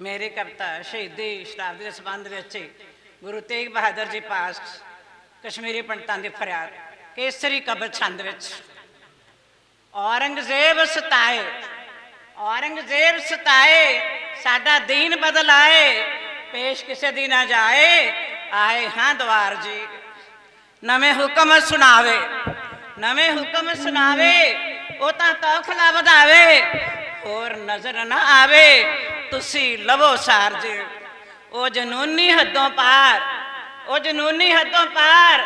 ਮੇਰੀ ਕਵਿਤਾ ਸ਼ਹੀਦੀ ਸ਼ਤਾਬਦੀ ਦੇ ਸੰਬੰਧ ਵਿੱਚ ਗੁਰੂ ਤੇਗ ਬਹਾਦਰ ਜੀ ਪਾਸ ਕਸ਼ਮੀਰੀ ਪੰਡਤਾਂ ਦੀ ਫਰਿਆਦ, ਕੇਸਰੀ ਕਬਰ ਛੰਦ ਵਿੱਚ। ਔਰੰਗਜ਼ੇਬ ਸਤਾਏ ਔਰੰਗਜ਼ੇਬ ਸਤਾਏ, ਸਾਡਾ ਦੀਨ ਬਦਲਾਏ, ਪੇਸ਼ ਕਿਸੇ ਦੀ ਨਾ ਜਾਏ, ਆਏ ਹਾਂ ਦਵਾਰ ਜੀ। ਨਵੇਂ ਹੁਕਮ ਸੁਣਾਵੇ, ਨਵੇਂ ਹੁਕਮ ਸੁਣਾਵੇ, ਉਹ ਤਾਂ ਤੌਖਲਾ ਵਧਾਵੇ, ਹੋਰ ਨਜ਼ਰ ਨਾ ਆਵੇ। ਤੁਸੀਂ ਲਵੋ ਸਾਰ ਜੀ ਉਹ ਜਨੂਨੀ ਹੱਦੋਂ ਪਾਰ, ਉਹ ਜਨੂਨੀ ਹੱਦੋਂ ਪਾਰ,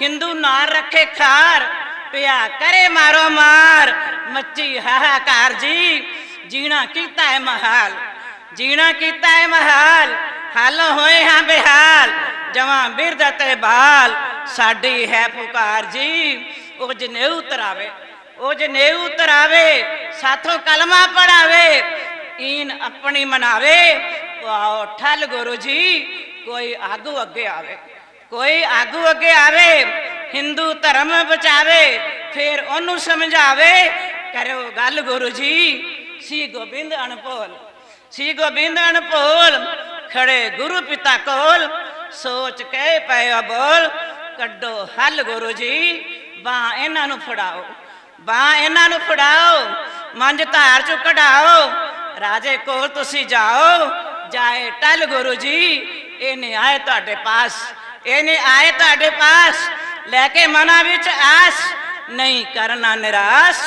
ਹਿੰਦੂ ਨਾਰ ਰੱਖੇ ਖਾਰ, ਪਿਆ ਕਰੇ ਮਾਰੋ ਮਾਰ, ਮੱਚੀ ਹਾਹਾਕਾਰ ਜੀ। ਜੀਣਾ ਕੀਤਾ ਹੈ ਮਹਾਲ, ਜੀਣਾ ਕੀਤਾ ਹੈ ਮਹਾਲ, ਹਾਲ ਹੋਏ ਹਾਂ ਬਿਹਾਲ, ਜਵਾਂ ਬਿਰਦ ਤੇ ਬਾਲ, ਸਾਡੀ ਹੈ ਪੁਕਾਰ ਜੀ। ਉਹ ਜਨੇਊ ਤਰਾਵੇ, ਉਹ ਜਨੇਊ ਤਰਾਵੇ, ਸਾਥੋਂ ਕਲਮਾ ਪੜਾਵੇ ਈਨ ਆਪਣੀ ਮਨਾਵੇ ਆਓ ਠੱਲ ਗੁਰੂ ਜੀ, ਕੋਈ ਆਗੂ ਅੱਗੇ ਆਵੇ, ਕੋਈ ਆਗੂ ਅੱਗੇ ਆਵੇ, ਹਿੰਦੂ ਧਰਮ ਬਚਾਵੇ, ਫਿਰ ਉਹਨੂੰ ਸਮਝਾਵੇ, ਕਰਿਓ ਗੱਲ ਗੁਰੂ ਜੀ ਸੀ ਗੋਬਿੰਦ ਅਣਪੋਲ ਸੀ ਗੋਬਿੰਦ ਅਣਪੋਲ, ਖੜੇ ਗੁਰੂ ਪਿਤਾ ਕੋਲ, ਸੋਚ ਕੇ ਪਿਆ ਬੋਲ, ਕੱਢੋ ਹੱਲ ਗੁਰੂ ਜੀ, ਬਾਹ ਇਹਨਾਂ ਨੂੰ ਫੜਾਓ, ਬਾਹ ਇਹਨਾਂ ਨੂੰ ਫੜਾਓ, ਮੰਜ ਧਾਰ ਚੋਂ ਕਢਾਓ ਰਾਜੇ ਕੋਲ ਤੁਸੀਂ ਜਾਓ। ਜਾਏ ਟਲ ਗੁਰੂ ਜੀ, ਇਹਨੇ ਆਏ ਤੁਹਾਡੇ ਪਾਸ, ਇਹਨੇ ਆਏ ਤੁਹਾਡੇ ਪਾਸ, ਲੈ ਕੇ ਮਨਾਂ ਵਿੱਚ ਆਸ, ਨਹੀਂ ਕਰਨਾ ਨਿਰਾਸ਼,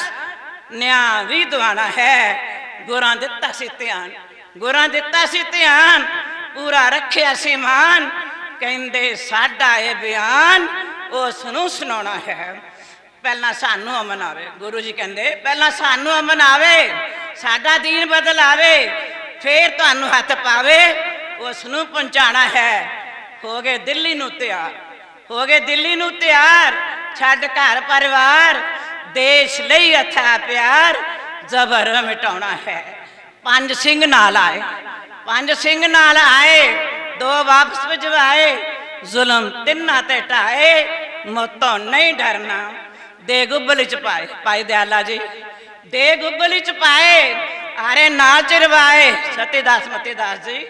ਨਿਆਂ ਵੀ ਦਵਾਣਾ ਹੈ, ਗੁਰਾਂ ਦਿੱਤਾ ਸੀ ਧਿਆਨ, ਗੁਰਾਂ ਦਿੱਤਾ ਸੀ ਧਿਆਨ, ਪੂਰਾ ਰੱਖਿਆ ਸੀ ਮਾਨ, ਕਹਿੰਦੇ ਸਾਡਾ ਇਹ ਬਿਆਨ ਉਸ ਨੂੰ ਸੁਣਾਉਣਾ ਹੈ। ਪਹਿਲਾਂ ਸਾਨੂੰ ਅਮਨ ਆਵੇ, ਗੁਰੂ ਜੀ ਕਹਿੰਦੇ, ਪਹਿਲਾਂ ਸਾਨੂੰ ਅਮਨ ਆਵੇ। ਸਾਡਾ ਦੀਨ ਬਦਲਾਵੇ, ਫੇਰ ਤੁਹਾਨੂੰ ਹੱਥ ਪਾਵੇ ਉਸ ਨੂੰ ਪਹੁੰਚਾਣਾ ਹੈ। ਹੋ ਗਏ ਦਿੱਲੀ ਨੂੰ ਤਿਆਰ, ਹੋ ਗਏ ਦਿੱਲੀ ਨੂੰ ਤਿਆਰ, ਛੱਡ ਘਰ ਪਰਿਵਾਰ, ਦੇਸ਼ ਲਈ ਅਥਾ ਪਿਆਰ, ਜ਼ਬਰ ਮਿਟਾਉਣਾ ਹੈ। ਪੰਜ ਸਿੰਘ ਨਾਲ ਆਏ, ਪੰਜ ਸਿੰਘ ਨਾਲ ਆਏ, ਦੋ ਵਾਪਸ ਭਜਵਾਏ, ਜ਼ੁਲਮ ਤਿੰਨਾਂ ਤੇ ਢਾਏ ਮੋਤੋਂ ਨਹੀਂ ਡਰਨਾ। ਦੇ ਗੁੱਬਲ ਚ ਪਾਏ ਪਾਈ ਦਿਆਲਾ ਜੀ। ਦੇ ਗੁੱਬਲ ਚ ਪਾਏ, ਆਰੇ ਨਾ ਚਿਰਵਾਏ। ਸਤੀਦਾਸ, ਮਤੀਦਾਸ ਜੀ,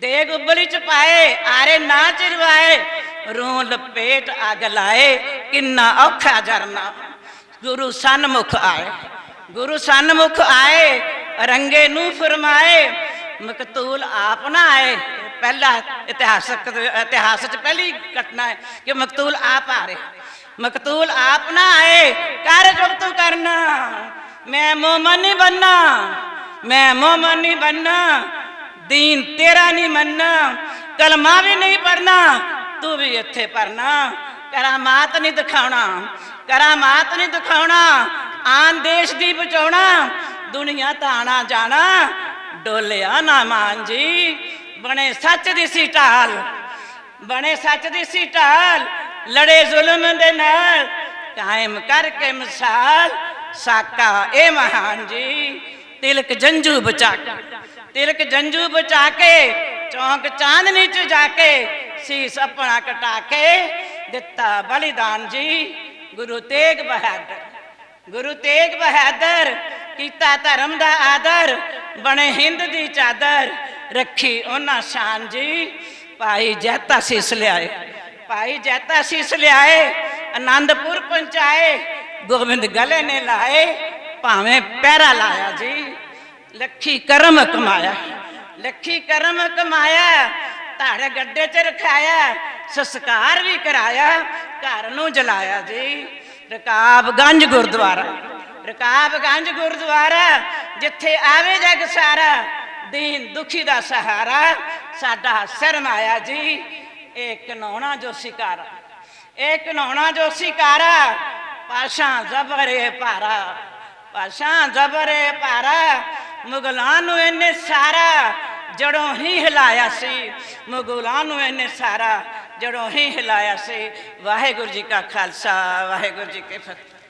ਦੇ ਗੁੱਬਲ ਚ ਪਾਏ, ਆਰੇ ਨਾ ਚਿਰਵਾਏ। ਰੂਹ ਲਪੇਟ ਅਗ ਲਾਏ, ਕਿੰਨਾ ਔਖਾ ਜਰਨਾ। ਗੁਰੂ ਸਨਮੁਖ ਆਏ, ਗੁਰੂ ਸਨਮੁਖ ਆਏ, ਰੰਗੇ ਨੂੰ ਫਰਮਾਏ, ਮਕਤੂਲ ਆਪ ਨਾ ਆਏ। ਪਹਿਲਾ ਇਤਿਹਾਸਕ, ਇਤਿਹਾਸ ਚ ਪਹਿਲੀ ਘਟਨਾ ਹੈ ਕਿ ਮਕਤੂਲ ਆਪ ਆ ਰਹੇ ਮਕਤੂਲ ਆਪ ਨਾ ਆਏ ਕਰ ਜੋ ਕਰਨਾ। ਮੈਂ ਮੋਮਨ ਨਹੀਂ ਬੰਨਾ, ਮੈਂ ਮੋਮਨ ਨਹੀਂ ਬੰਨਾ, ਦੀਨ ਤੇਰਾ ਨਹੀਂ ਮੰਨਣਾ ਕਲਮਾ ਵੀ ਨਹੀਂ ਪੜਨਾ ਤੂੰ ਵੀ ਇੱਥੇ ਪੜਨਾ ਕਰਾਮਾਤ ਨਹੀਂ ਦਿਖਾਉਣਾ, ਕਰਾਮਾਤ ਨਹੀਂ ਦਿਖਾਉਣਾ, ਆਨ ਦੇਸ਼ ਦੀ ਬਚਾਉਣਾ, ਦੁਨੀਆ ਤਾਂ ਆਣਾ ਜਾਣਾ, ਡੋਲਿਆ ਨਾ ਮਾਨ ਜੀ, ਬਣੇ ਸੱਚ ਦੀ ਸੀ ਢਾਲ, ਬਣੇ ਸੱਚ ਦੀ ਸੀ ਢਾਲ, ਲੜੇ ਜ਼ੁਲਮ ਦੇ ਨਾਲ ਕਾਇਮ ਕਰਕੇ ਮਿਸਾਲ ਸਾਕਾ ਇਹ ਮਹਾਨ ਜੀ ਤਿਲਕ ਜੰਜੂ ਬਚਾ ਕੇ ਤਿਲਕ ਜੰਜੂ ਬਚਾ ਕੇ ਚੌਂਕ ਚਾਂਦਨੀ ਚ ਜਾ ਕੇ ਸੀਸ ਆਪਣਾ ਕਟਾ ਕੇ ਦਿੱਤਾ ਬਲੀਦਾਨ ਜੀ ਗੁਰੂ ਤੇਗ ਬਹਾਦਰ ਗੁਰੂ ਤੇਗ ਬਹਾਦਰ ਕੀਤਾ ਧਰਮ ਦਾ ਆਦਰ ਬਣੇ ਹਿੰਦ ਦੀ ਚਾਦਰ ਰੱਖੀ ਉਹਨਾਂ ਸ਼ਾਨ ਜੀ ਭਾਈ ਜੈਤਾ ਸੀਸ ਲਿਆਏ ਭਾਈ ਜੈਤਾ ਸੀਸ ਲਿਆਏ ਆਨੰਦਪੁਰ ਪਹੁੰਚਾਏ ਗੋਬਿੰਦ ਗਲੇ ਨੇ ਲਾਏ, ਭਾਵੇਂ ਪਹਿਰਾ ਲਾਇਆ ਜੀ। ਲੱਖੀ ਕਰਮ ਕਮਾਇਆ, ਲੱਖੀ ਕਰਮ ਕਮਾਇਆ, ਧਾੜੇ ਗੱਡੇ 'ਚ ਰਖਾਇਆ, ਸੰਸਕਾਰ ਵੀ ਕਰਾਇਆ, ਘਰ ਨੂੰ ਜਲਾਇਆ ਜੀ। ਰਕਾਬਗੰਜ ਗੁਰਦੁਆਰਾ ਰਕਾਬਗੰਜ ਗੁਰਦੁਆਰਾ, ਜਿੱਥੇ ਆਵੇ ਜਗ ਸਾਰਾ, ਦੀਨ ਦੁਖੀ ਦਾ ਸਹਾਰਾ, ਸਾਡਾ ਸਰਮਾਇਆ ਜੀ। ਇਹ ਕਨੌਣਾ ਜੋ ਸਿਕਾਰਾ, ਇਹ ਕਨੌਣਾ ਜੋ ਸਿਕਾਰਾ ਪਾਸ਼ਾ ਜ਼ਬਰੇ ਭਾਰਾ ਪਾਸ਼ਾ ਜ਼ਬਰੇ ਭਾਰਾ ਮੁਗਲਾਂ ਨੂੰ ਇਹਨੇ ਸਾਰਾ ਜੜੋਂ ਹੀ ਹਿਲਾਇਆ ਸੀ, ਮੁਗਲਾਂ ਨੂੰ ਇਹਨੇ ਸਾਰਾ ਜੜੋਂ ਹੀ ਹਿਲਾਇਆ ਸੀ। ਵਾਹਿਗੁਰੂ ਜੀ ਕਾ ਖਾਲਸਾ, ਵਾਹਿਗੁਰੂ ਜੀ ਕੀ ਫਤਿਹ।